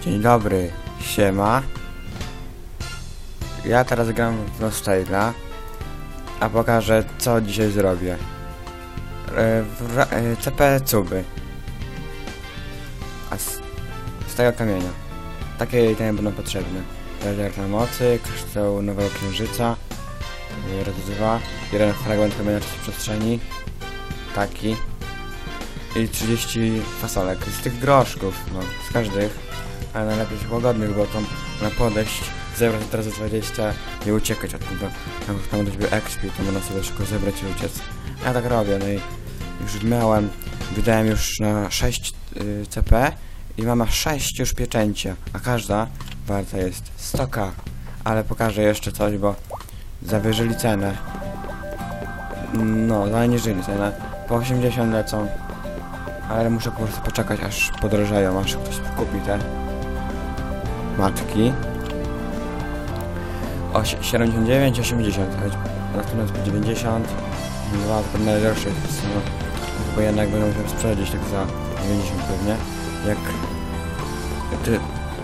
Dzień dobry, siema. Ja teraz gram w Nostalgia, a pokażę co dzisiaj zrobię. E, w e, CP cuby. A z, z tego kamienia. Takie itemy będą potrzebne. Na mocy, kryształ nowego księżyca, e, jeden fragment kamienia przestrzeni, taki i 30 fasolek z tych groszków, no, z każdych ale najlepiej tych łagodnych, bo tam na podejść, zebrać teraz 20 i uciekać od tego. Tam, tam gdzieś był exp, to można sobie szybko zebrać i uciec. Ja tak robię, no i już miałem, wydałem już na 6 y, CP i mam aż 6 już pieczęcia, a każda warta jest 100k. Ale pokażę jeszcze coś, bo zawyżyli cenę. No, zaniżyli cenę. Po 80 lecą. Ale muszę po prostu poczekać, aż podrożeją, aż ktoś kupi te matki. O, si- 79, 80, natomiast po 90, dwa to najdroższe jest, no, chyba jednak będą musiał sprzedać tak za 90 pewnie. Jak ty,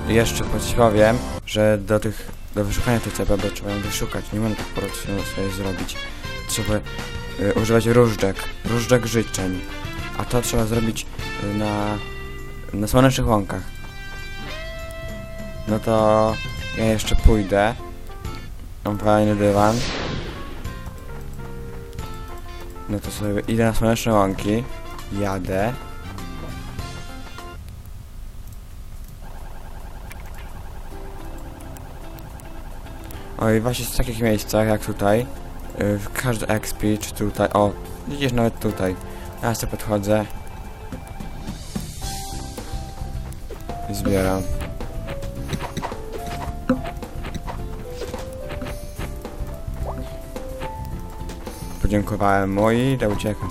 jeszcze powiem, że do tych, do wyszukania tych CP, bo trzeba ją wyszukać, nie można tak po prostu sobie zrobić. Trzeba y, używać różdżek, różdżek życzeń, a to trzeba zrobić y, na, na słonecznych łąkach. No to ja jeszcze pójdę. Mam fajny dywan. No to sobie idę na słoneczne łąki. Jadę. Oj, właśnie w takich miejscach jak tutaj. W każdy XP, czy tutaj. O, widzisz nawet tutaj. Ja sobie podchodzę. I zbieram. Podziękowałem mu i da uciekam.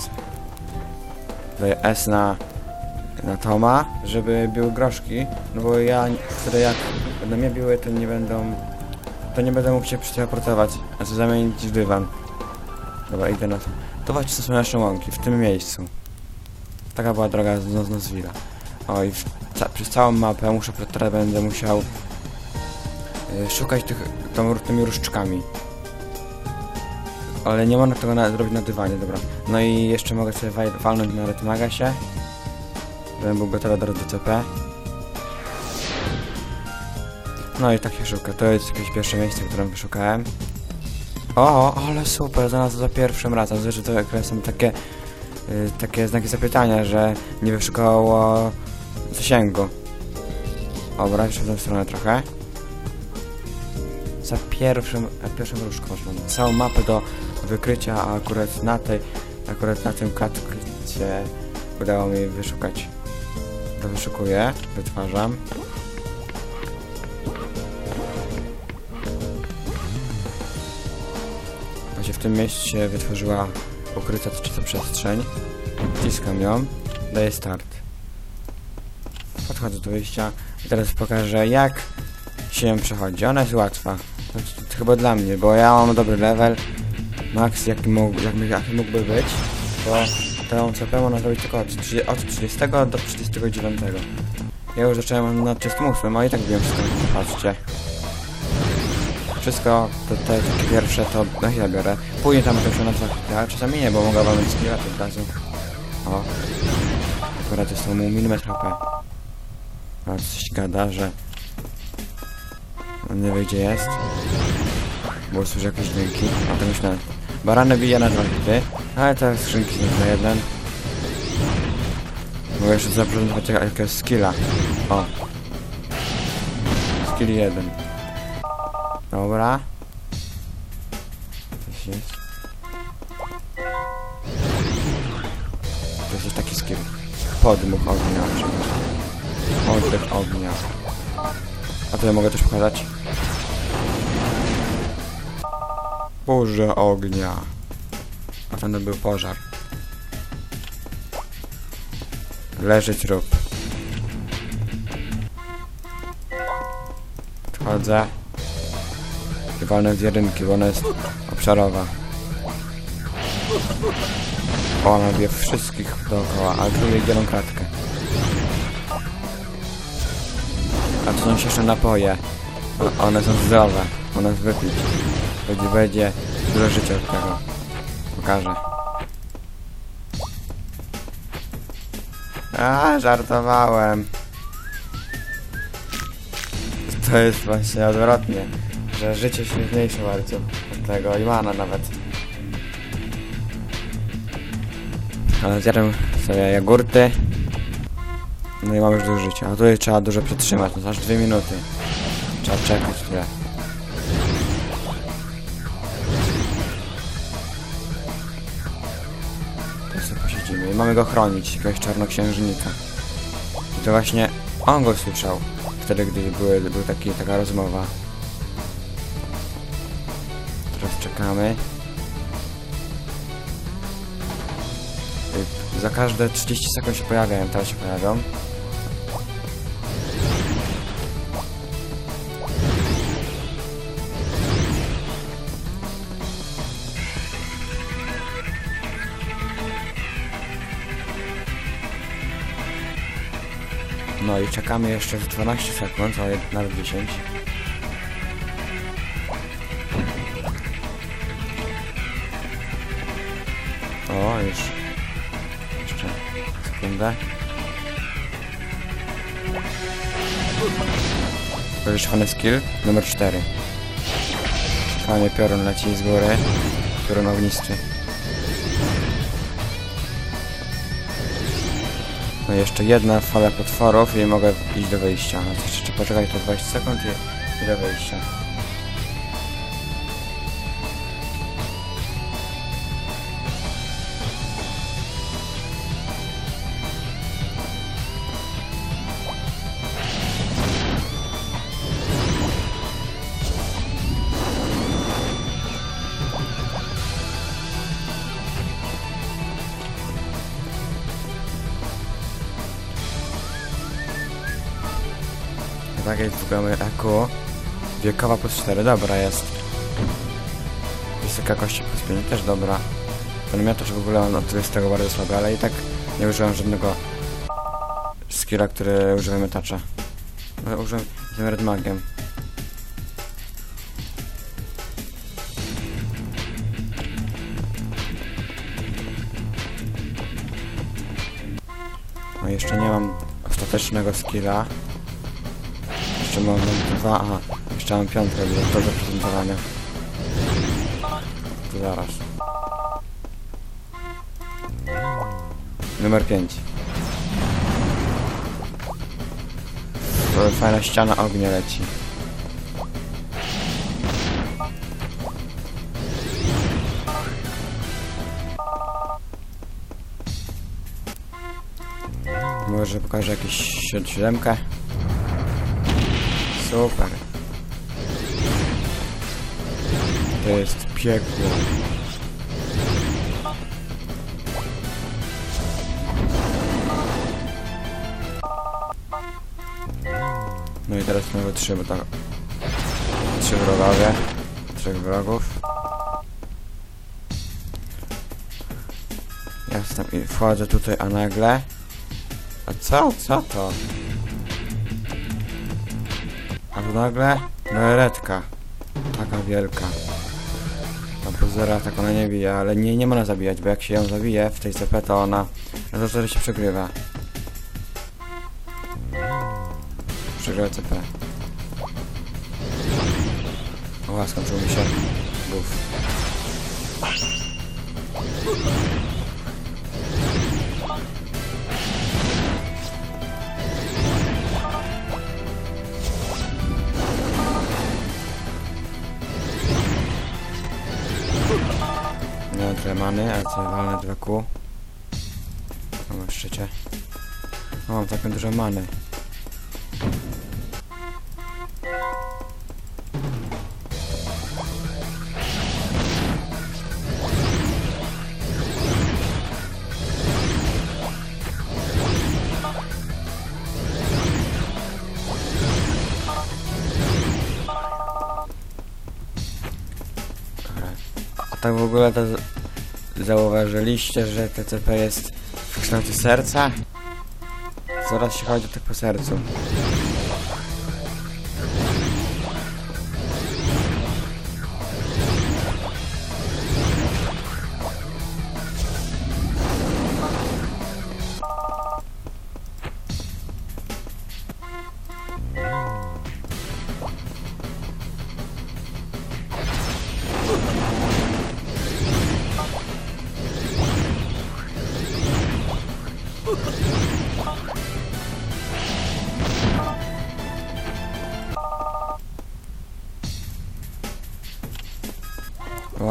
Daję S na, na Toma, żeby były groszki, no bo ja wtedy jak będą mnie biły, to nie będą, to nie będę mógł się przeteleportować, a co zamienić w dywan. Dobra, idę na to. To właśnie są nasze łąki, w tym miejscu. Taka była droga z, Nozwila. Oj, w, ca, przez całą mapę muszę, teraz będę musiał y, szukać tych, tą, tymi różdżkami. Ale nie można tego na, zrobić na dywanie, dobra. No i jeszcze mogę sobie walnąć na Retmagasie. Żebym był gotowy do CP. No i tak się szuka. To jest jakieś pierwsze miejsce, które wyszukałem. O, ale super, znalazłem za pierwszym razem. Zresztą to jak są takie, y, takie znaki zapytania, że nie wyszukało zasięgu. Dobra, jeszcze w tę stronę trochę. Za pierwszym, pierwszym różdżką można całą mapę do wykrycia, a akurat na tej, akurat na tym katkicie udało mi wyszukać. To wyszukuję, wytwarzam. Właśnie w tym miejscu się wytworzyła ukryta czysta przestrzeń. Wciskam ją, daję start. Podchodzę do wyjścia i teraz pokażę jak się ją przechodzi. Ona jest łatwa. Chyba dla mnie, bo ja mam dobry level. Max jaki, mógł, jak, jaki mógłby być, bo tę CP można zrobić tylko od, 30 od 30 do 39. Ja już zacząłem na 38, a i tak wiem wszystko, patrzcie. Wszystko, to te pierwsze, to na chwilę biorę. Później tam to się na hity, ale czasami nie, bo mogę walnąć skilla od razu. O. Akurat jest to mu milimetr HP. A coś gada, że... On nie wie gdzie jest. Bo słyszę jakieś dźwięki. A to myślę... Barany bije na dwa hity, ale te skrzynki na jeden. Mogę jeszcze zaprezentować jak- jakiegoś skilla. O. Skill jeden. Dobra. To jest taki skill. Podmuch ognia. przepraszam. Oddech ognia. A ja mogę też pokazać? Burza ognia. A ten był pożar. Leży trup. Podchodzę. I walnę z jedynki, bo ona jest obszarowa. Ona bije wszystkich dookoła, tu jej jedną kratkę. A tu są jeszcze napoje. One są zdrowe. One wypić. Będzie, będzie dużo życia od tego. Pokażę. A, żartowałem. To jest właśnie odwrotnie. Że życie się zmniejsza bardzo od tego i mana nawet. Ale zjadłem sobie jogurty. No i mam już dużo życia. A tutaj trzeba dużo przetrzymać, no aż dwie minuty. Trzeba czekać chwilę. I mamy go chronić, jakiegoś czarnoksiężnika. I to właśnie on go słyszał. Wtedy, gdy były, był taki, taka rozmowa. Teraz czekamy. Za każde 30 sekund się pojawiają, teraz się pojawią. No i czekamy jeszcze z 12 sekund, jed- nawet 10. O, już. Jeszcze sekundę. Wyszywany skill numer 4. Fajnie piorun leci z góry. Piorun ognisty. No jeszcze jedna fala potworów i mogę iść do wyjścia. No to jeszcze poczekać po 20 sekund i do wyjścia. Tak jest mamy Eku. Wiekowa plus 4, dobra jest. Wysoka kości plus 5, też dobra. Ten miotacz w ogóle to jest tego bardzo słaby, ale i tak nie użyłem żadnego skilla, który używa miotacza. No, użyłem tym red magiem. No jeszcze nie mam ostatecznego skilla. Jeszcze mam dwa, aha, jeszcze mam piątkę do, do zaprezentowania. To zaraz. Numer 5. Fajna ściana ognia leci. Może pokażę jakieś si- siódemkę. Super. To jest piekło. No i teraz mamy trzy, tak... Trzy wrogowie. Trzech wrogów. Ja jestem i wchodzę tutaj, a nagle... A co? Co to? Nagle neretka. Taka wielka. Na pozora tak ona nie bije, ale nie, nie można zabijać, bo jak się ją zabije w tej CP, to ona na to wtedy się przegrywa. Przegrywa CP. O, skończył mi się. Buf. Tyle many, ale co walne 2 Q. Mam jeszcze cię. O, mam taką dużo many. Tak w ogóle to zauważyliście, że TCP jest w kształcie serca? Zaraz się chodzi tak po sercu.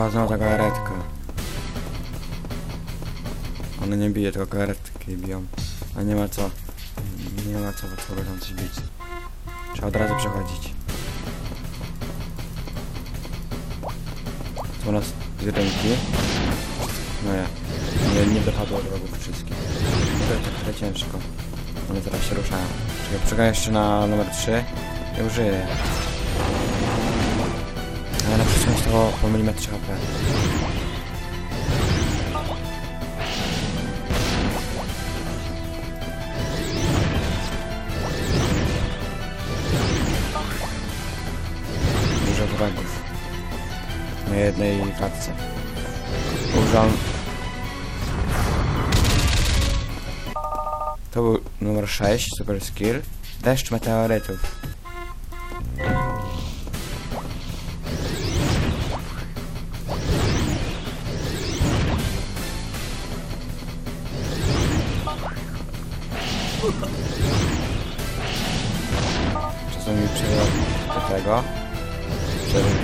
O, znowu ta galaretka. One nie bije, tylko galaretki biją. A nie ma co. Nie ma co w tam coś bić. Trzeba od razu przechodzić. Tu nas jedynki. No ja. Nie, nie dopadło wrogów wszystkich. To jest trochę ciężko. One teraz się ruszają. Czekaj, czekaj jeszcze na numer 3. Ja użyję. Ale na przyszłość to po milimetrze HP. Dużo wrogów. Na jednej klatce. Użam... To był numer 6, super skill. Deszcz meteorytów.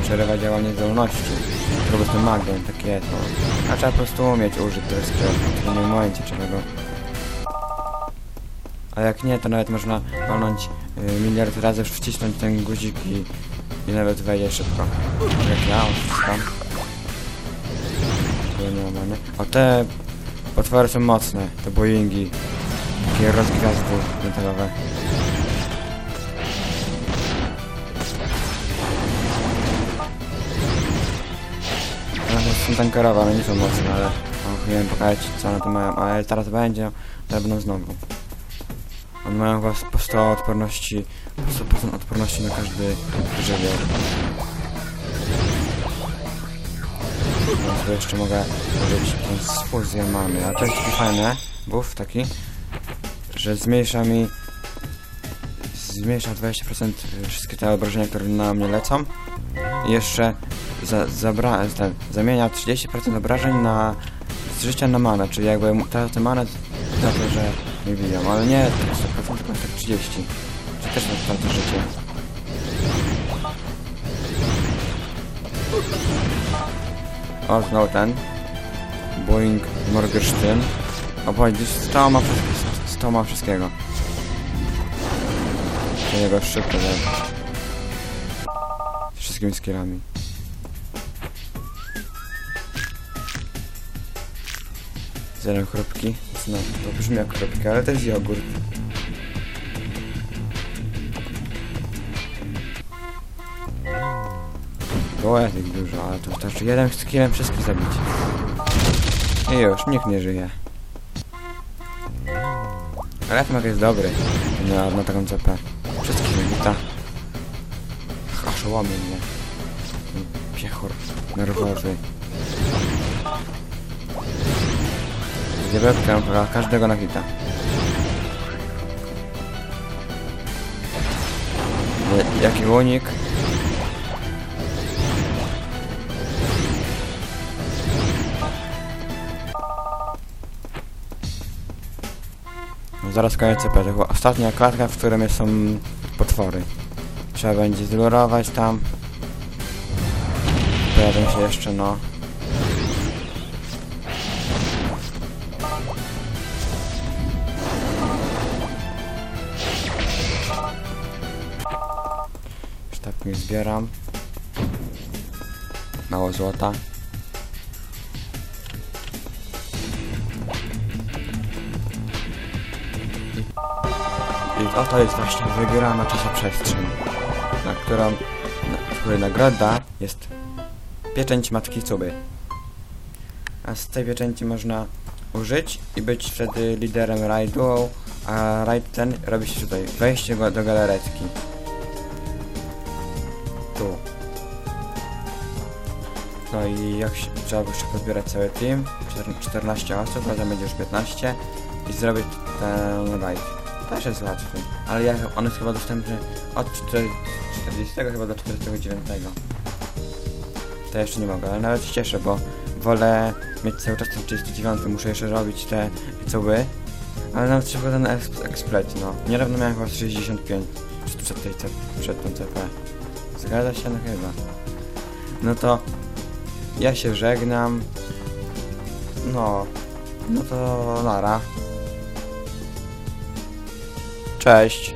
Przerywa działanie zdolności. Po prostu magiem, takie to. A trzeba po prostu umieć użyć tego skillu w odpowiednim momencie trzeba go. A jak nie, to nawet można walnąć y, miliard razy, wcisnąć ten guzik i, i nawet wejdzie szybko. Jak ja wciskam. O, te potwory są mocne, te boingi. Takie rozgwiazdy metalowe. Są tankerowe, one nie są mocne, ale o, nie wiem pokazać co one to mają, ale teraz będzie, to będą znowu. One mają chyba po 100 odporności, po 100% odporności na każdy żywioł. No to jeszcze mogę użyć z fuzję mamy, a to jest fajny buff taki, że zmniejsza mi zmniejsza 20% wszystkie te obrażenia, które na mnie lecą jeszcze za, zabra, zamienia 30% obrażeń na z życia na manę, czyli jakby te, te manę to, że nie biją, ale nie tak 100%, tylko tak 30. Czy też na to życie. O, znowu ten. Boeing Morgenstern. O, gdzieś 100 ma, wszystko- 100 ma wszystkiego. Niego szybko zajdzie. Z. Zero chrupki. No, to brzmi jak chrupki, ale to jest jogurt. Było jest ich dużo, ale to wystarczy jeden skillem wszystkich zabić. I już, nikt nie żyje. Ale jest dobry na, na taką CP. Wszystkich zabita. Aż łamie mnie. Ten Piechur nerwowy. Diabetkę pra każdego na hita. Ale Jaki? No zaraz koniec CP, to była ostatnia klatka, w którym są potwory. Trzeba będzie zlurować tam. Pojawią się jeszcze, no. Sztabki zbieram. Mało złota. I oto jest właśnie wygrana czasoprzestrzeń, na którą, na, której nagroda jest pieczęć Matki Cuby. A z tej pieczęci można użyć i być wtedy liderem rajdu, a rajd ten robi się tutaj, wejście go do galaretki. Tu. No i jak się, trzeba jeszcze pozbierać cały team, czter- 14 osób, razem będzie już 15 i zrobić ten rajd. Też jest łatwy, ale ja, on jest chyba dostępny od 4 40 chyba do 49. To jeszcze nie mogę, ale nawet się cieszę, bo wolę mieć cały czas ten 39, muszę jeszcze robić te co by, ale nawet szybko ten eks- eksplet, no. Niedawno miałem chyba z 65 przed, tej, przed tą CP. Zgadza się? No chyba. No to Ja się żegnam. No, no to nara. Cześć.